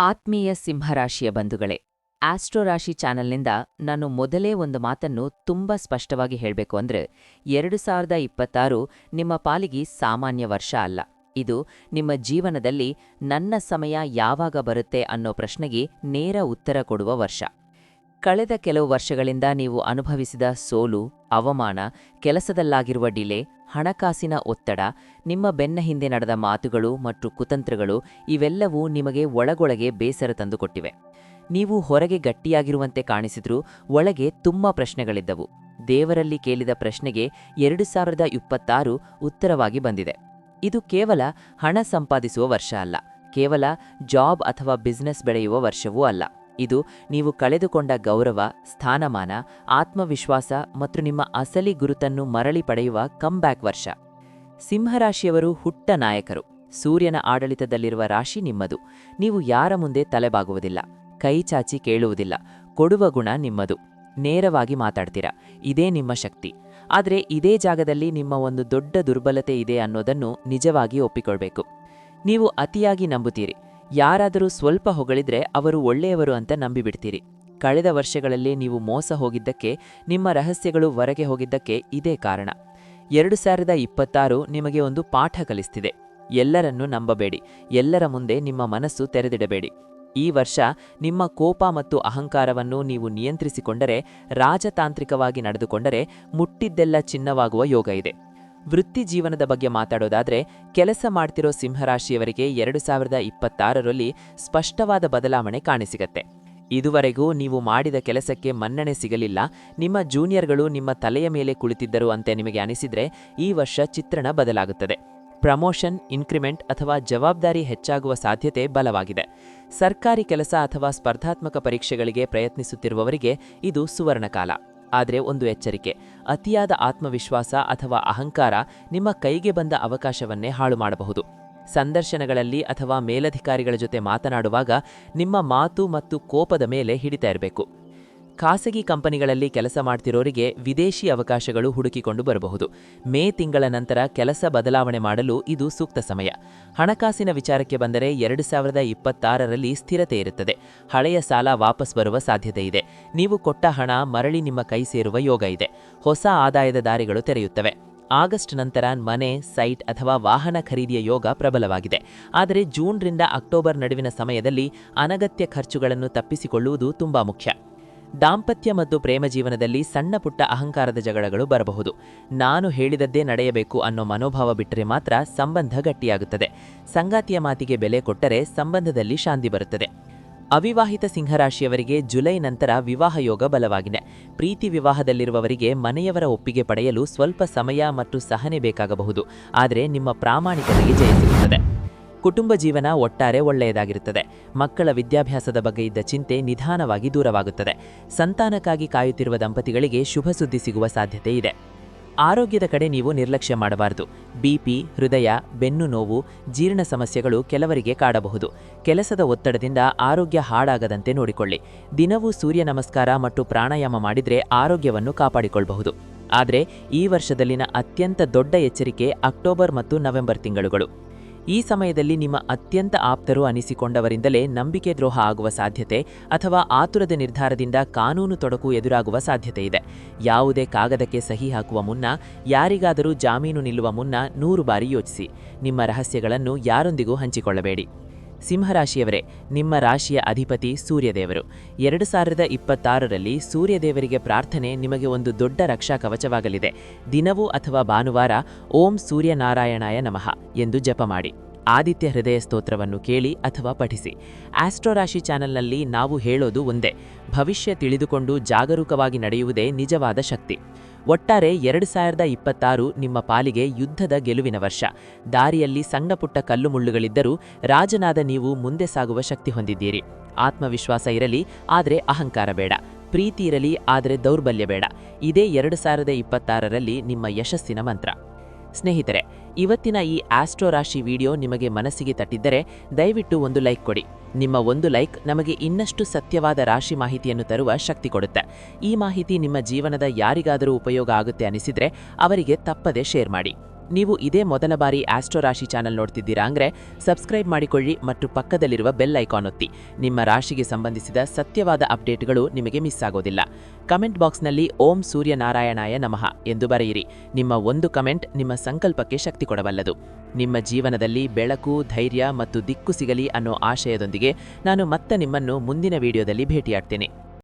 ಆತ್ಮೀಯ ಸಿಂಹರಾಶಿಯ ಬಂಧುಗಳೇ ಆಸ್ಟ್ರೋರಾಶಿ ಚಾನೆಲ್ನಿಂದ ನಾನು ಮೊದಲೇ ಒಂದು ಮಾತನ್ನು ತುಂಬ ಸ್ಪಷ್ಟವಾಗಿ ಹೇಳಬೇಕು ಅಂದ್ರೆ, ಎರಡು ಸಾವಿರದ ಇಪ್ಪತ್ತಾರು ನಿಮ್ಮ ಪಾಲಿಗೆ ಸಾಮಾನ್ಯ ವರ್ಷ ಅಲ್ಲ. ಇದು ನಿಮ್ಮ ಜೀವನದಲ್ಲಿ ನನ್ನ ಸಮಯ ಯಾವಾಗ ಬರುತ್ತೆ ಅನ್ನೋ ಪ್ರಶ್ನೆಗೆ ನೇರ ಉತ್ತರ ಕೊಡುವ ವರ್ಷ. ಕಳೆದ ಕೆಲವು ವರ್ಷಗಳಿಂದ ನೀವು ಅನುಭವಿಸಿದ ಸೋಲು, ಅವಮಾನ, ಕೆಲಸದಲ್ಲಾಗಿರುವ ಡಿಲೆ ಹಣಕಾಸಿನ ಒತ್ತಡ, ನಿಮ್ಮ ಬೆನ್ನ ಹಿಂದೆ ನಡೆದ ಮಾತುಗಳು ಮತ್ತು ಕುತಂತ್ರಗಳು ಇವೆಲ್ಲವೂ ನಿಮಗೆ ಒಳಗೊಳಗೆ ಬೇಸರ ತಂದುಕೊಟ್ಟಿವೆ. ನೀವು ಹೊರಗೆ ಗಟ್ಟಿಯಾಗಿರುವಂತೆ ಕಾಣಿಸಿದ್ರೂ ಒಳಗೆ ತುಂಬ ಪ್ರಶ್ನೆಗಳಿದ್ದವು. ದೇವರಲ್ಲಿ ಕೇಳಿದ ಪ್ರಶ್ನೆಗೆ ಎರಡು ಸಾವಿರದ ಇಪ್ಪತ್ತಾರು ಉತ್ತರವಾಗಿ ಬಂದಿದೆ. ಇದು ಕೇವಲ ಹಣ ಸಂಪಾದಿಸುವ ವರ್ಷ ಅಲ್ಲ, ಕೇವಲ ಜಾಬ್ ಅಥವಾ ಬಿಸ್ನೆಸ್ ಬೆಳೆಯುವ ವರ್ಷವೂ ಅಲ್ಲ. ಇದು ನೀವು ಕಳೆದುಕೊಂಡ ಗೌರವ, ಸ್ಥಾನಮಾನ, ಆತ್ಮವಿಶ್ವಾಸ ಮತ್ತು ನಿಮ್ಮ ಅಸಲಿ ಗುರುತನ್ನು ಮರಳಿ ಪಡೆಯುವ ಕಮ್ಬ್ಯಾಕ್ ವರ್ಷ. ಸಿಂಹರಾಶಿಯವರು ಹುಟ್ಟ ನಾಯಕರು. ಸೂರ್ಯನ ಆಡಳಿತದಲ್ಲಿರುವ ರಾಶಿ ನಿಮ್ಮದು. ನೀವು ಯಾರ ಮುಂದೆ ತಲೆಬಾಗುವುದಿಲ್ಲ. ಕೈ ಚಾಚಿ ಕೇಳುವುದಿಲ್ಲ. ಕೊಡುವ ಗುಣ ನಿಮ್ಮದು. ನೇರವಾಗಿ ಮಾತಾಡ್ತೀರಾ. ಇದೇ ನಿಮ್ಮ ಶಕ್ತಿ. ಆದರೆ ಇದೇ ಜಾಗದಲ್ಲಿ ನಿಮ್ಮ ಒಂದು ದೊಡ್ಡ ದುರ್ಬಲತೆ ಇದೆ ಅನ್ನೋದನ್ನು ನಿಜವಾಗಿ ಒಪ್ಪಿಕೊಳ್ಬೇಕು. ನೀವು ಅತಿಯಾಗಿ ನಂಬುತ್ತೀರಿ. ಯಾರಾದರೂ ಸ್ವಲ್ಪ ಹೊಗಳಿದ್ರೆ ಅವರು ಒಳ್ಳೆಯವರು ಅಂತ ನಂಬಿಬಿಡ್ತೀರಿ. ಕಳೆದ ವರ್ಷಗಳಲ್ಲಿ ನೀವು ಮೋಸ ಹೋಗಿದ್ದಕ್ಕೆ, ನಿಮ್ಮ ರಹಸ್ಯಗಳು ಹೊರಗೆ ಹೋಗಿದ್ದಕ್ಕೆ ಇದೇ ಕಾರಣ. ಎರಡು ಸಾವಿರದ ಇಪ್ಪತ್ತಾರು ನಿಮಗೆ ಒಂದು ಪಾಠ ಕಲಿಸ್ತಿದೆ. ಎಲ್ಲರನ್ನೂ ನಂಬಬೇಡಿ. ಎಲ್ಲರ ಮುಂದೆ ನಿಮ್ಮ ಮನಸ್ಸು ತೆರೆದಿಡಬೇಡಿ. ಈ ವರ್ಷ ನಿಮ್ಮ ಕೋಪ ಮತ್ತು ಅಹಂಕಾರವನ್ನು ನೀವು ನಿಯಂತ್ರಿಸಿಕೊಂಡರೆ, ರಾಜತಾಂತ್ರಿಕವಾಗಿ ನಡೆದುಕೊಂಡರೆ ಮುಟ್ಟಿದ್ದೆಲ್ಲ ಚಿನ್ನವಾಗುವ ಯೋಗ ಇದೆ. ವೃತ್ತಿ ಜೀವನದ ಬಗ್ಗೆ ಮಾತಾಡೋದಾದ್ರೆ ಕೆಲಸ ಮಾಡ್ತಿರೋ ಸಿಂಹರಾಶಿಯವರಿಗೆ ಎರಡು ಸಾವಿರದ ಇಪ್ಪತ್ತಾರರಲ್ಲಿ ಸ್ಪಷ್ಟವಾದ ಬದಲಾವಣೆ ಕಾಣಿಸಿಗತ್ತೆ. ಇದುವರೆಗೂ ನೀವು ಮಾಡಿದ ಕೆಲಸಕ್ಕೆ ಮನ್ನಣೆ ಸಿಗಲಿಲ್ಲ, ನಿಮ್ಮ ಜೂನಿಯರ್ಗಳು ನಿಮ್ಮ ತಲೆಯ ಮೇಲೆ ಕುಳಿತಿದ್ದರು ಅಂತ ನಿಮಗೆ ಅನಿಸಿದ್ರೆ ಈ ವರ್ಷ ಚಿತ್ರಣ ಬದಲಾಗುತ್ತದೆ. ಪ್ರಮೋಷನ್, ಇನ್ಕ್ರಿಮೆಂಟ್ ಅಥವಾ ಜವಾಬ್ದಾರಿ ಹೆಚ್ಚಾಗುವ ಸಾಧ್ಯತೆ ಬಲವಾಗಿದೆ. ಸರ್ಕಾರಿ ಕೆಲಸ ಅಥವಾ ಸ್ಪರ್ಧಾತ್ಮಕ ಪರೀಕ್ಷೆಗಳಿಗೆ ಪ್ರಯತ್ನಿಸುತ್ತಿರುವವರಿಗೆ ಇದು ಸುವರ್ಣಕಾಲ. ಆದರೆ ಒಂದು ಎಚ್ಚರಿಕೆ. ಅತಿಯಾದ ಆತ್ಮವಿಶ್ವಾಸ ಅಥವಾ ಅಹಂಕಾರ ನಿಮ್ಮ ಕೈಗೆ ಬಂದ ಅವಕಾಶವನ್ನೇ ಹಾಳು ಮಾಡಬಹುದು. ಸಂದರ್ಶನಗಳಲ್ಲಿ ಅಥವಾ ಮೇಲಧಿಕಾರಿಗಳ ಜೊತೆ ಮಾತನಾಡುವಾಗ ನಿಮ್ಮ ಮಾತು ಮತ್ತು ಕೋಪದ ಮೇಲೆ ಹಿಡಿತಾ ಇರಬೇಕು. ಖಾಸಗಿ ಕಂಪನಿಗಳಲ್ಲಿ ಕೆಲಸ ಮಾಡ್ತಿರೋರಿಗೆ ವಿದೇಶಿ ಅವಕಾಶಗಳು ಹುಡುಕಿಕೊಂಡು ಬರಬಹುದು. ಮೇ ತಿಂಗಳ ನಂತರ ಕೆಲಸ ಬದಲಾವಣೆ ಮಾಡಲು ಇದು ಸೂಕ್ತ ಸಮಯ. ಹಣಕಾಸಿನ ವಿಚಾರಕ್ಕೆ ಬಂದರೆ ಎರಡು ಸಾವಿರದ ಇಪ್ಪತ್ತಾರರಲ್ಲಿ ಸ್ಥಿರತೆ ಇರುತ್ತದೆ. ಹಳೆಯ ಸಾಲ ವಾಪಸ್ ಬರುವ ಸಾಧ್ಯತೆ ಇದೆ. ನೀವು ಕೊಟ್ಟ ಹಣ ಮರಳಿ ನಿಮ್ಮ ಕೈ ಸೇರುವ ಯೋಗ ಇದೆ. ಹೊಸ ಆದಾಯದ ದಾರಿಗಳು ತೆರೆಯುತ್ತವೆ. ಆಗಸ್ಟ್ ನಂತರ ಮನೆ, ಸೈಟ್ ಅಥವಾ ವಾಹನ ಖರೀದಿಯ ಯೋಗ ಪ್ರಬಲವಾಗಿದೆ. ಆದರೆ ಜೂನ್ರಿಂದ ಅಕ್ಟೋಬರ್ ನಡುವಿನ ಸಮಯದಲ್ಲಿ ಅನಗತ್ಯ ಖರ್ಚುಗಳನ್ನು ತಪ್ಪಿಸಿಕೊಳ್ಳುವುದು ತುಂಬಾ ಮುಖ್ಯ. ದಾಂಪತ್ಯ ಮತ್ತು ಪ್ರೇಮ ಜೀವನದಲ್ಲಿ ಸಣ್ಣ ಪುಟ್ಟ ಅಹಂಕಾರದ ಜಗಳಗಳು ಬರಬಹುದು. ನಾನು ಹೇಳಿದದ್ದೇ ನಡೆಯಬೇಕು ಅನ್ನೋ ಮನೋಭಾವ ಬಿಟ್ಟರೆ ಮಾತ್ರ ಸಂಬಂಧ ಗಟ್ಟಿಯಾಗುತ್ತದೆ. ಸಂಗಾತಿಯ ಮಾತಿಗೆ ಬೆಲೆ ಕೊಟ್ಟರೆ ಸಂಬಂಧದಲ್ಲಿ ಶಾಂತಿ ಬರುತ್ತದೆ. ಅವಿವಾಹಿತ ಸಿಂಹರಾಶಿಯವರಿಗೆ ಜುಲೈ ನಂತರ ವಿವಾಹ ಯೋಗ ಬಲವಾಗಿದೆ. ಪ್ರೀತಿ ವಿವಾಹದಲ್ಲಿರುವವರಿಗೆ ಮನೆಯವರ ಒಪ್ಪಿಗೆ ಪಡೆಯಲು ಸ್ವಲ್ಪ ಸಮಯ ಮತ್ತು ಸಹನೆ ಬೇಕಾಗಬಹುದು. ಆದರೆ ನಿಮ್ಮ ಪ್ರಾಮಾಣಿಕತೆಗೆ ಜಯ ಸಿಗುತ್ತದೆ. ಕುಟುಂಬ ಜೀವನ ಒಟ್ಟಾರೆ ಒಳ್ಳೆಯದಾಗಿರುತ್ತದೆ. ಮಕ್ಕಳ ವಿದ್ಯಾಭ್ಯಾಸದ ಬಗ್ಗೆ ಇದ್ದ ಚಿಂತೆ ನಿಧಾನವಾಗಿ ದೂರವಾಗುತ್ತದೆ. ಸಂತಾನಕ್ಕಾಗಿ ಕಾಯುತ್ತಿರುವ ದಂಪತಿಗಳಿಗೆ ಶುಭ ಸುದ್ದಿ ಸಿಗುವ ಸಾಧ್ಯತೆ ಇದೆ. ಆರೋಗ್ಯದ ಕಡೆ ನೀವು ನಿರ್ಲಕ್ಷ್ಯ ಮಾಡಬಾರದು. ಬಿಪಿ ಹೃದಯ, ಬೆನ್ನು ನೋವು, ಜೀರ್ಣ ಸಮಸ್ಯೆಗಳು ಕೆಲವರಿಗೆ ಕಾಡಬಹುದು. ಕೆಲಸದ ಒತ್ತಡದಿಂದ ಆರೋಗ್ಯ ಹಾಳಾಗದಂತೆ ನೋಡಿಕೊಳ್ಳಿ. ದಿನವೂ ಸೂರ್ಯ ನಮಸ್ಕಾರ ಮತ್ತು ಪ್ರಾಣಾಯಾಮ ಮಾಡಿದರೆ ಆರೋಗ್ಯವನ್ನು ಕಾಪಾಡಿಕೊಳ್ಳಬಹುದು ಆದರೆ ಈ ವರ್ಷದಲ್ಲಿನ ಅತ್ಯಂತ ದೊಡ್ಡ ಎಚ್ಚರಿಕೆ ಅಕ್ಟೋಬರ್ ಮತ್ತು ನವೆಂಬರ್ ತಿಂಗಳುಗಳು. ಈ ಸಮಯದಲ್ಲಿ ನಿಮ್ಮ ಅತ್ಯಂತ ಆಪ್ತರು ಅನಿಸಿಕೊಂಡವರಿಂದಲೇ ನಂಬಿಕೆ ದ್ರೋಹ ಆಗುವ ಸಾಧ್ಯತೆ ಅಥವಾ ಆತುರದ ನಿರ್ಧಾರದಿಂದ ಕಾನೂನು ತೊಡಕು ಎದುರಾಗುವ ಸಾಧ್ಯತೆ ಇದೆ. ಯಾವುದೇ ಕಾಗದಕ್ಕೆ ಸಹಿ ಹಾಕುವ ಮುನ್ನ, ಯಾರಿಗಾದರೂ ಜಾಮೀನು ನಿಲ್ಲುವ ಮುನ್ನ ನೂರು ಬಾರಿ ಯೋಚಿಸಿ. ನಿಮ್ಮ ರಹಸ್ಯಗಳನ್ನು ಯಾರೊಂದಿಗೂ ಹಂಚಿಕೊಳ್ಳಬೇಡಿ. ಸಿಂಹರಾಶಿಯವರೇ, ನಿಮ್ಮ ರಾಶಿಯ ಅಧಿಪತಿ ಸೂರ್ಯದೇವರು. ಎರಡು ಸಾವಿರದ ಇಪ್ಪತ್ತಾರರಲ್ಲಿ ಸೂರ್ಯದೇವರಿಗೆ ಪ್ರಾರ್ಥನೆ ನಿಮಗೆ ಒಂದು ದೊಡ್ಡ ರಕ್ಷಾ ಕವಚವಾಗಲಿದೆ. ದಿನವೂ ಅಥವಾ ಭಾನುವಾರ ಓಂ ಸೂರ್ಯನಾರಾಯಣಾಯ ನಮಃ ಎಂದು ಜಪ ಮಾಡಿ. ಆದಿತ್ಯ ಹೃದಯ ಸ್ತೋತ್ರವನ್ನು ಕೇಳಿ ಅಥವಾ ಪಠಿಸಿ. ಆಸ್ಟ್ರೋರಾಶಿ ಚಾನೆಲ್ನಲ್ಲಿ ನಾವು ಹೇಳೋದು ಒಂದೇ. ಭವಿಷ್ಯ ತಿಳಿದುಕೊಂಡು ಜಾಗರೂಕವಾಗಿ ನಡೆಯುವುದೇ ನಿಜವಾದ ಶಕ್ತಿ. ಒಟ್ಟಾರೆ ಎರಡು ಸಾವಿರದ ಇಪ್ಪತ್ತಾರು ನಿಮ್ಮ ಪಾಲಿಗೆ ಯುದ್ಧದ ಗೆಲುವಿನ ವರ್ಷ. ದಾರಿಯಲ್ಲಿ ಸಣ್ಣಪುಟ್ಟ ಕಲ್ಲು ಮುಳ್ಳುಗಳಿದ್ದರೂ ರಾಜನಾದ ನೀವು ಮುಂದೆ ಸಾಗುವ ಶಕ್ತಿ ಹೊಂದಿದ್ದೀರಿ. ಆತ್ಮವಿಶ್ವಾಸ ಇರಲಿ, ಆದರೆ ಅಹಂಕಾರ ಬೇಡ. ಪ್ರೀತಿ ಇರಲಿ, ಆದರೆ ದೌರ್ಬಲ್ಯ ಬೇಡ. ಇದೇ ಎರಡು ಸಾವಿರದ ಇಪ್ಪತ್ತಾರರಲ್ಲಿ ನಿಮ್ಮ ಯಶಸ್ಸಿನ ಮಂತ್ರ. ಸ್ನೇಹಿತರೆ, ಇವತ್ತಿನ ಈ ಆಸ್ಟ್ರೋ ರಾಶಿ ವಿಡಿಯೋ ನಿಮಗೆ ಮನಸ್ಸಿಗೆ ತಟ್ಟಿದ್ದರೆ ದಯವಿಟ್ಟು ಒಂದು ಲೈಕ್ ಕೊಡಿ. ನಿಮ್ಮ ಒಂದು ಲೈಕ್ ನಮಗೆ ಇನ್ನಷ್ಟು ಸತ್ಯವಾದ ರಾಶಿ ಮಾಹಿತಿಯನ್ನು ತರುವ ಶಕ್ತಿ ಕೊಡುತ್ತೆ. ಈ ಮಾಹಿತಿ ನಿಮ್ಮ ಜೀವನದ ಯಾರಿಗಾದರೂ ಉಪಯೋಗ ಆಗುತ್ತೆ ಅನಿಸಿದರೆ ಅವರಿಗೆ ತಪ್ಪದೆ ಶೇರ್ ಮಾಡಿ. ನೀವು ಇದೇ ಮೊದಲ ಬಾರಿ ಆಸ್ಟ್ರೋ ರಾಶಿ ಚಾನೆಲ್ ನೋಡ್ತಿದ್ದೀರಾ ಅಂದ್ರೆ ಸಬ್ಸ್ಕ್ರೈಬ್ ಮಾಡಿಕೊಳ್ಳಿ ಮತ್ತು ಪಕ್ಕದಲ್ಲಿರುವ ಬೆಲ್ ಐಕಾನ್ ಒತ್ತಿ. ನಿಮ್ಮ ರಾಶಿಗೆ ಸಂಬಂಧಿಸಿದ ಸತ್ಯವಾದ ಅಪ್ಡೇಟ್ಗಳು ನಿಮಗೆ ಮಿಸ್ ಆಗೋದಿಲ್ಲ. ಕಮೆಂಟ್ ಬಾಕ್ಸ್ನಲ್ಲಿ ಓಂ ಸೂರ್ಯನಾರಾಯಣಾಯ ನಮಃ ಎಂದು ಬರೆಯಿರಿ. ನಿಮ್ಮ ಒಂದು ಕಮೆಂಟ್ ನಿಮ್ಮ ಸಂಕಲ್ಪಕ್ಕೆ ಶಕ್ತಿ ಕೊಡಬಲ್ಲದು. ನಿಮ್ಮ ಜೀವನದಲ್ಲಿ ಬೆಳಕು, ಧೈರ್ಯ ಮತ್ತು ದಿಕ್ಕು ಸಿಗಲಿ ಅನ್ನೋ ಆಶಯದೊಂದಿಗೆ ನಾನು ಮತ್ತೆ ನಿಮ್ಮನ್ನು ಮುಂದಿನ ವಿಡಿಯೋದಲ್ಲಿ ಭೇಟಿಯಾಡ್ತೇನೆ